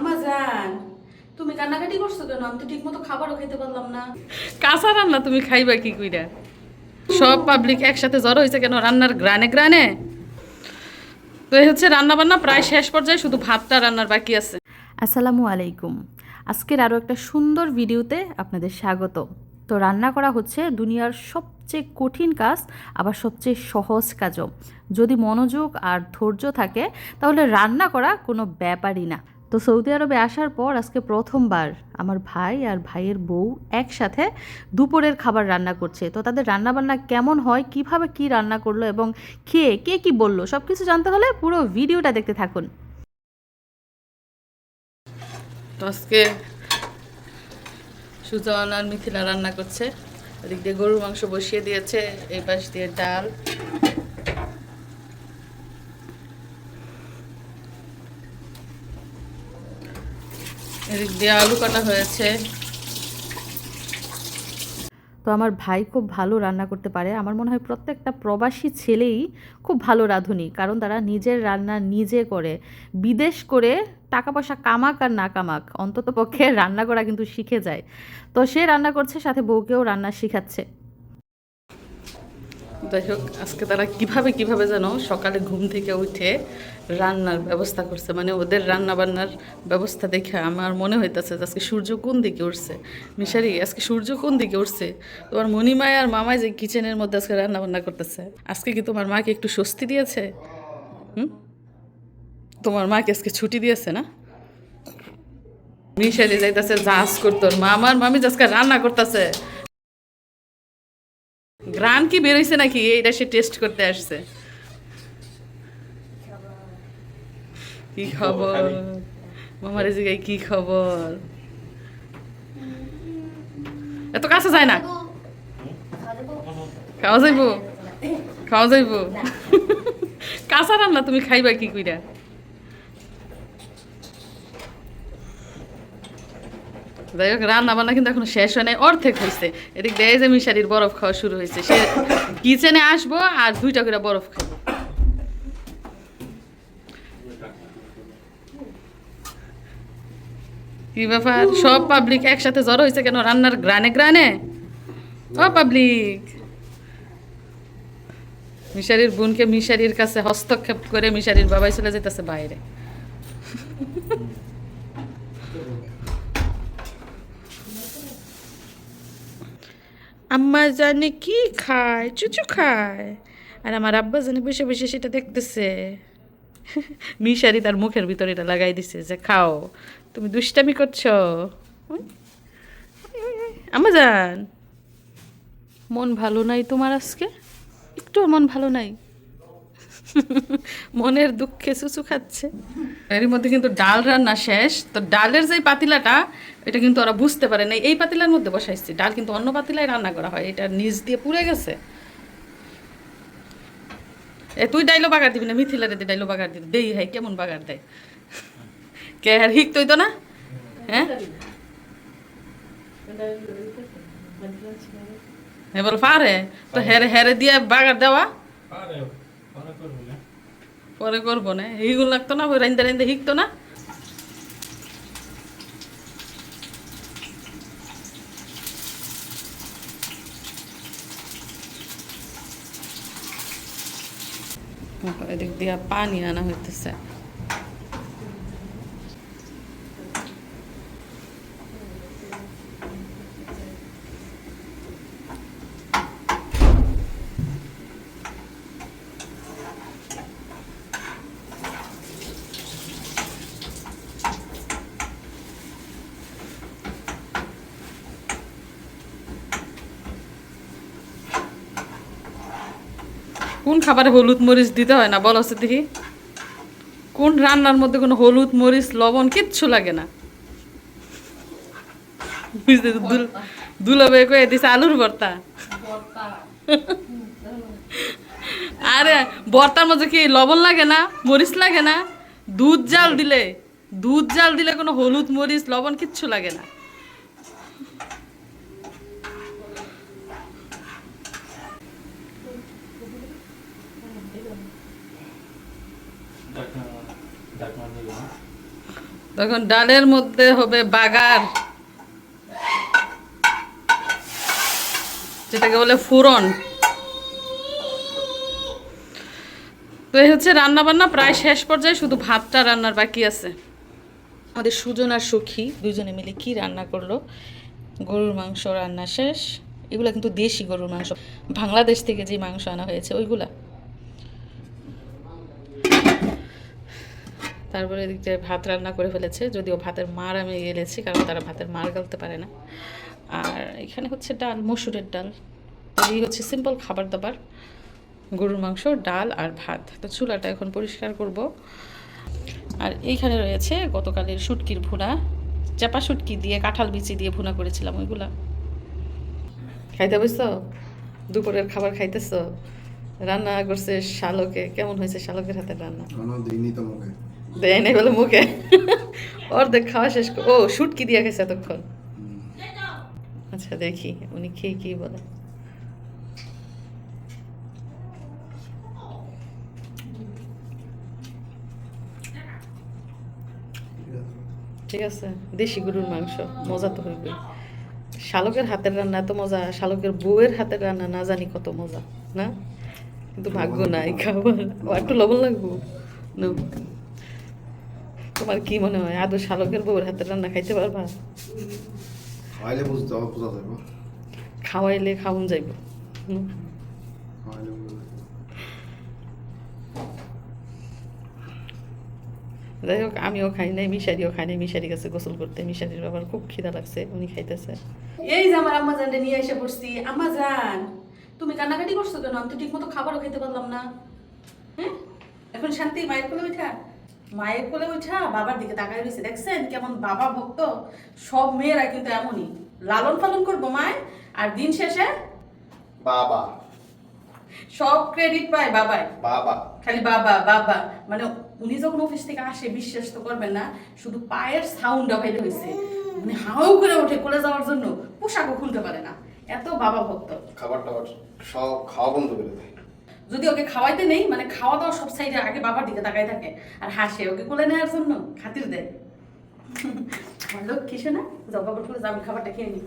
আম্মা তুমি কান্নাকাটি করছ কেন? আমি তো ঠিক মতো খাবারও খেতে পারলাম না। কাঁচা রান্না তুমি খাইবা কি কইরা? সব পাবলিক একসাথে জড়ো হয়েছে কেন? রান্নার গ্রানে গ্রানে? তো এই হচ্ছে রান্না বান্না প্রায় শেষ পর্যায়ে শুধু ভাতটা রান্নার বাকি আছে। আসসালামু আলাইকুম। আজকের আরও একটা সুন্দর ভিডিওতে আপনাদের স্বাগত। তো রান্না করা হচ্ছে দুনিয়ার সবচেয়ে কঠিন কাজ আবার সবচেয়ে সহজ কাজও। যদি মনোযোগ আর ধৈর্য থাকে তাহলে রান্না করা কোনো ব্যাপারই না। তো সৌদি আরবে আসার পর আজকে প্রথমবার আমার ভাই আর ভাইয়ের বউ একসাথে দুপুরের খাবার রান্না করছে। তো তাদের রান্নাবান্না কেমন হয়, কীভাবে কি রান্না করল এবং খেয়ে কে কি বলল সব কিছু জানতে হলে পুরো ভিডিওটা দেখতে থাকুন। তো আজকে সুজন আর মিথিলা রান্না করছে। এদিক দিয়ে গরুর মাংস বসিয়ে দিয়েছে, এই পাশ দিয়ে ডাল এদিক দিয়ে আলু কাটা হয়েছে। তো আমার ভাই খুব ভালো রান্না করতে পারে। আমার মনে হয় প্রত্যেকটা প্রবাসী ছেলেই খুব ভালো রাঁধুনি, কারণ তারা নিজের রান্না নিজে করে। বিদেশ করে টাকা পয়সা কামাক আর না কামাক অন্তত পক্ষে রান্না করা কিন্তু শিখে যায়। তো সে রান্না করছে, সাথে বউকেও রান্না শিখাচ্ছে। যাই হোক, আজকে তারা কীভাবে কীভাবে যেন সকালে ঘুম থেকে উঠে রান্নার ব্যবস্থা করছে মানে ওদের রান্না বান্নার ব্যবস্থা দেখে আমার মনে হইতেছে যে আজকে সূর্য কোন দিকে উঠছে। মিশারি, আজকে সূর্য কোন দিকে উঠছে? তোমার মণিমায় আর মামায় যে কিচেনের মধ্যে আজকে রান্না বান্না করতেছে। আজকে কি তোমার মাকে একটু স্বস্তি দিয়েছে? হুম? তোমার মাকে আজকে ছুটি দিয়েছে না? মিশারি যাইতেছে জাহাজ করতো মা আমার মামি যে আজকে রান্না করতেছে। গ্রান কি বেরোইছে নাকি? এটা সে টেস্ট করতে আসছে। কি খবর মামার জায়গায় কি খবর? এত কাছে যায় না। খাওয়া যাইব? খাওয়া যাইব? কাঁচা রান্না তুমি খাইবা কি কইরা? যাই হোক রান্না বান্না কিন্তু এখন শেষ হয় নাই, অর্ধেক হয়েছে এদিক দেয় যে মিশারির বরফ খাওয়া শুরু হয়েছে সে কিচেনে আসব আর দুইটা করে বরফ খাব। কি ব্যাপার? সব পাবলিক একসাথে জড়ো হয়েছে কেন? রান্নার গ্রানে গ্রানে? ও পাবলিক মিশারির বোনকে মিশারির কাছে হস্তক্ষেপ করে মিশারির বাবাই চলে যেতেছে বাইরে। আম্মা জানে কি খায়, চুচু খায়। আর আমার আব্বা জানে বসে বসে সেটা দেখতেছে। মিশারি তার মুখের ভিতরে এটা লাগাই দিছে যে, খাও, তুমি দুষ্টামি করছ? আম্মা জান। মন ভালো নাই তোমার আজকে? একটু মন ভালো নাই। মনের দুঃখে সুসু খাচ্ছে। এর মধ্যে কিন্তু ডাল রান্না শেষ। তো ডালের যে পাতিলাটা এটা কিন্তু ওরা বুঝতে পারে না এই পাতিলার মধ্যে বসাইছি ডাল কিন্তু অন্য পাতিলায় রান্না করা হয়। এটা নিচ দিয়ে পুড়ে গেছে। এ তুই ডাইলো বাগার দিবি না মিথিলারে দিয়ে ডাইলো বাগার দিবি। দেই হাই কেমন বাগার দেয়? কে আর হিক তুই তো না? হ্যাঁ? এবার পারে? তো হেরে হেরে দিয়ে বাগার দেওয়া? পরে করব না। এইগুলো লাগতো না ওই রাইন্দা রাইন্দা শিখতো না। এদিক দিয়া পানি আনা হইতেছে। কোন খাবারে হলুদ মরিচ দিতে হয় না? বলো সে দেখি। কোন রান্নার মধ্যে কোনো হলুদ মরিচ, লবণ কিচ্ছু লাগে না? বুঝতে দুল- দুলাবে কয়ে দিছে, আলুর ভর্তা। আরে, ভর্তার মধ্যে কি লবণ লাগে না? মরিচ লাগে না? দুধ জাল দিলে দুধ জাল দিলে কোনো হলুদ মরিচ, লবণ কিচ্ছু লাগে না। তখন ডালের মধ্যে হবে বাগার, যেটাকে বলে ফুরন। তো এই হচ্ছে রান্না বান্না প্রায় শেষ পর্যায়ে শুধু ভাতটা রান্নার বাকি আছে। আমাদের সুজন আর সখী দুজনে মিলে কি রান্না করল? গরুর মাংস রান্না শেষ। এগুলো কিন্তু দেশি গরুর মাংস। বাংলাদেশ থেকে যে মাংস আনা হয়েছে, ওইগুলা। তারপরে এদিক দিয়ে ভাত রান্না করে ফেলেছে। যদিও ভাতের মার আমি গেলেছি, কারণ তারা ভাতের মার গালতে পারে না। আর এখানে হচ্ছে ডাল, মসুরের ডাল। এই হচ্ছে সিম্পল খাবার দাবার, গরুর মাংস, ডাল আর ভাত। তো চুলাটা এখন পরিষ্কার করব। আর এইখানে রয়েছে গতকালের শুটকির ভুনা। চাপা শুটকি দিয়ে, কাঁঠাল বিচি দিয়ে ভুনা করেছিলাম ওইগুলা। খাইতে বসছো দুপুরের খাবার খাইতেছ? রান্না করছে শালকে। কেমন হয়েছে শালকের হাতের রান্না? দেয় নাই মুখে। অর্ধেক খাওয়া শেষ ও, শুটকি দিয়ে গেছে এতক্ষণ। আচ্ছা দেখি, উনি খেয়ে কি বলে? ঠিক আছে, দেশি গরুর মাংস, মজা তো হইবে শালকের হাতের রান্না এত মজা, শালকের বউয়ের হাতের রান্না, না জানি কত মজা, না? কিন্তু ভাগ্য নাই, খাবার। একটু লবণ লাগবো? তোমার কি মনে হয়? আদৌ শালকের বউয়ের হাতের রান্না খাইতে পারবা? খাওয়াইলে বুঝতে হবে বোঝা যাবে খাওয়াইলে খাওন যাইব। যাই হোক আমিও খাই নাই মিশারিও খাই নাই। মিশারি গেছে গোসল করতে। মিশারির বাবার খুব খিদা লাগছে উনি খাইতেছে। এই যে আমার আম্মা জানটা নিয়ে এসে পড়ছি। আম্মা জান তুমি কান্নাকাটি করছ কেন? আমি তো ঠিক মতো খাবারও খেতে পারলাম না। হ্যাঁ এখন শান্তি মায়ের কোলে উঠা। মায়ের কোলে উঠা বাবার দিকে তাকায় রয়েছে। দেখছেন কেমন বাবা ভক্ত? সব মেয়েরা কিন্তু এমনই। লালন পালন করব মায় আর দিন শেষে? বাবা। সব ক্রেডিট পায় বাবাই। বাবা। খালি বাবা বাবা। মানে উনি যখন অফিস থেকে আসে বিশ্বাস তো করবেন না শুধু পায়ের সাউন্ডটা বাইরে হয়েছে মানে হাউ করে ওঠে কোলে যাওয়ার জন্য পোশাকও খুলতে পারে না। এত বাবা ভক্ত। খাবার টাবার সব খাওয়া বন্ধ করে দেয়। যদি ওকে খাওয়াইতে নেই মানে খাওয়া দাওয়া সব সাইডে আগে বাবার দিকে তাকাই থাকে। আর হাসে, ওকে কোলে নেওয়ার জন্য? খাতির দেয় ভালো কিসে না? যাও করে আমি খাবারটা খেয়ে নিই।